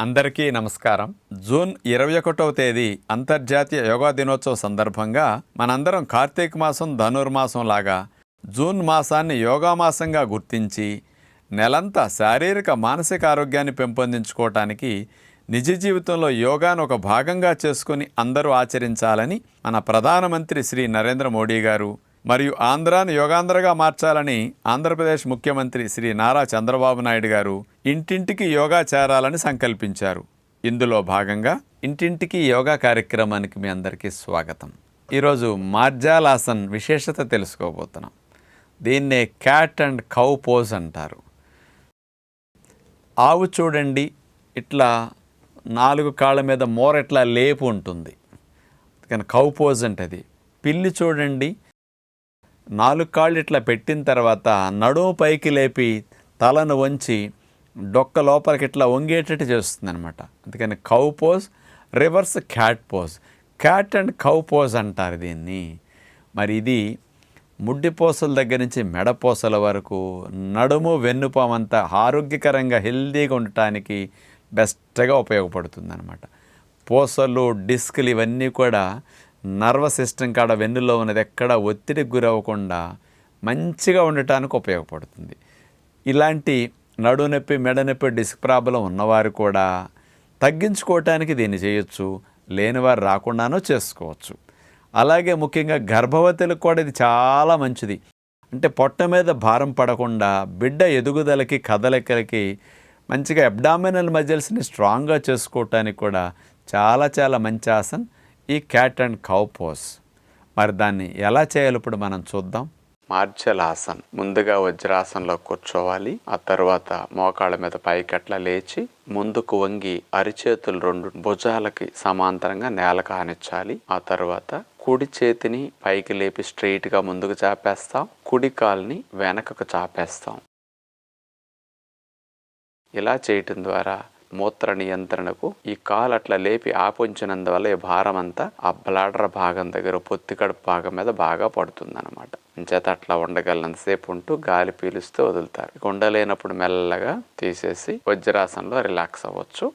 అందరికీ నమస్కారం. జూన్ ఇరవై ఒకటవ తేదీ అంతర్జాతీయ యోగా దినోత్సవం సందర్భంగా మనందరం కార్తీక మాసం ధనుర్మాసం లాగా జూన్ మాసాన్ని యోగా మాసంగా గుర్తించి నెలంతా శారీరక మానసిక ఆరోగ్యాన్ని పెంపొందించుకోవటానికి నిజ జీవితంలో యోగాను ఒక భాగంగా చేసుకుని అందరూ ఆచరించాలని మన ప్రధానమంత్రి శ్రీ నరేంద్ర మోడీ గారు మరియు ఆంధ్రాను యోగాంధ్రగా మార్చాలని ఆంధ్రప్రదేశ్ ముఖ్యమంత్రి శ్రీ నారా చంద్రబాబు నాయుడు గారు ఇంటింటికి యోగా చేరాలని సంకల్పించారు. ఇందులో భాగంగా ఇంటింటికి యోగా కార్యక్రమానికి మీ అందరికీ స్వాగతం. ఈరోజు మార్జాలాసన్ విశేషత తెలుసుకోబోతున్నాం. దీన్నే క్యాట్ అండ్ కౌ పోజ్ అంటారు. ఆవు చూడండి ఇట్లా నాలుగు కాళ్ళ మీద మోర ఇట్లా లేపు ఉంటుంది. కానీ కౌ పోజ్ అంటే అది పిల్లి చూడండి నాలుగు కాళ్ళు ఇట్లా పెట్టిన తర్వాత నడుము పైకి లేపి తలను వంచి డొక్క లోపలికి ఇట్లా వంగేటట్టు చేస్తుంది అనమాట అందుకని cow pose reverse cat pose cat and cow pose అంటారు దీన్ని. మరి ఇది ముడ్డిపోసల దగ్గర నుంచి మెడపోసల వరకు నడుము వెన్నుపామంతా ఆరోగ్యకరంగా హెల్దీగా ఉండటానికి బెస్ట్గా ఉపయోగపడుతుంది అనమాట పూసలు డిస్కులు ఇవన్నీ కూడా నర్వస్ సిస్టమ్ కాడ వెన్నులో ఉన్నది ఎక్కడ ఒత్తిడికి గురవ్వకుండా మంచిగా ఉండటానికి ఉపయోగపడుతుంది. ఇలాంటి నడునొప్పి మెడనొప్పి డిస్క్ ప్రాబ్లం ఉన్నవారు కూడా తగ్గించుకోవటానికి దీన్ని చేయొచ్చు. లేనివారు రాకుండానో చేసుకోవచ్చు. అలాగే ముఖ్యంగా గర్భవతులకు కూడా ఇది చాలా మంచిది. అంటే పొట్ట మీద భారం పడకుండా బిడ్డ ఎదుగుదలకి కదలికలకి మంచిగా అబ్డామినల్ మజిల్స్ని స్ట్రాంగ్గా చేసుకోవటానికి కూడా చాలా చాలా మంచి ఆసన్ ఈ క్యాట్ అండ్ కౌ పోస్ మరి దాన్ని ఎలా చేయాలి ఇప్పుడు మనం చూద్దాం. మార్జలాసన్ ముందుగా వజ్రాసనంలో కూర్చోవాలి. ఆ తర్వాత మోకాళ్ళ మీద పైకట్ల లేచి ముందుకు వంగి అరిచేతులు రెండు భుజాలకి సమాంతరంగా నేలకు కానిచ్చాలి. ఆ తర్వాత కుడి చేతిని పైకి లేపి స్ట్రెయిట్గా ముందుకు చాపేస్తాం. కుడి కాల్ని వెనకకు చాపేస్తాం. ఇలా చేయటం ద్వారా మూత్ర నియంత్రణకు ఈ కాలు అట్లా లేపి ఆపుంచినందువల్ల ఈ భారం అంతా ఆ బ్లాడర్ భాగం దగ్గర పొత్తికడుపు భాగం మీద బాగా పడుతుందనమాట చేత అట్లా ఉండగలనంతసేపు ఉంటూ గాలి పీలుస్తూ వదులుతారు. ఇక ఉండలేనప్పుడు మెల్లగా తీసేసి వజ్రాసనంలో రిలాక్స్ అవ్వచ్చు.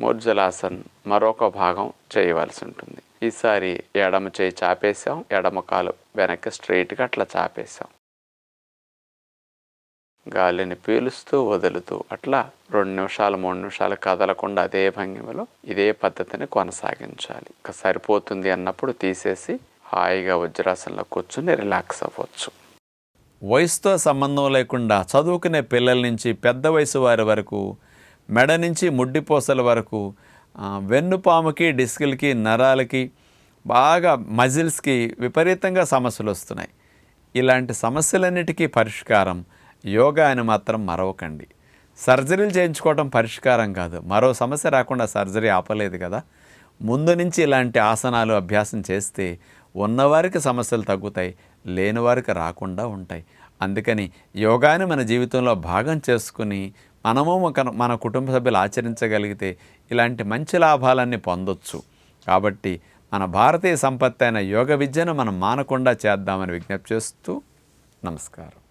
మూర్జలాసన్ మరొక భాగం చేయవలసి ఉంటుంది. ఈసారి ఎడమ చేయి చాపేసాం ఎడమ కాలు వెనక్కి స్ట్రైట్గా అట్లా చాపేసాం గాలిని పీలుస్తూ వదులుతూ అట్లా రెండు నిమిషాలు మూడు నిమిషాలు కదలకుండా అదే భంగిమలో ఇదే పద్ధతిని కొనసాగించాలి. ఇక సరిపోతుంది అన్నప్పుడు తీసేసి హాయిగా వజ్రాసనంలో కూర్చుని రిలాక్స్ అవ్వచ్చు. వయసుతో సంబంధం లేకుండా చదువుకునే పిల్లల నుంచి పెద్ద వయసు వారి వరకు మెడ నుంచి ముడ్డిపోసల వరకు వెన్నుపాముకి డిస్కులకి నరాలకి బాగా మజిల్స్కి విపరీతంగా సమస్యలు వస్తున్నాయి. ఇలాంటి సమస్యలన్నిటికీ పరిష్కారం యోగా అని మాత్రం మరవకండి. సర్జరీలు చేయించుకోవడం పరిష్కారం కాదు. మరో సమస్య రాకుండా సర్జరీ ఆపలేదు కదా. ముందు నుంచి ఇలాంటి ఆసనాలు అభ్యాసం చేస్తే ఉన్నవారికి సమస్యలు తగ్గుతాయి లేని వారికి రాకుండా ఉంటాయి. అందుకని యోగాని మన జీవితంలో భాగం చేసుకుని మనము మన కుటుంబ సభ్యులు ఆచరించగలిగితే ఇలాంటి మంచి లాభాలన్నీ పొందొచ్చు. కాబట్టి మన భారతీయ సంపత్తి అయిన యోగ విద్యను మనం మానకుండా చేద్దామని విజ్ఞప్తి చేస్తూ నమస్కారం.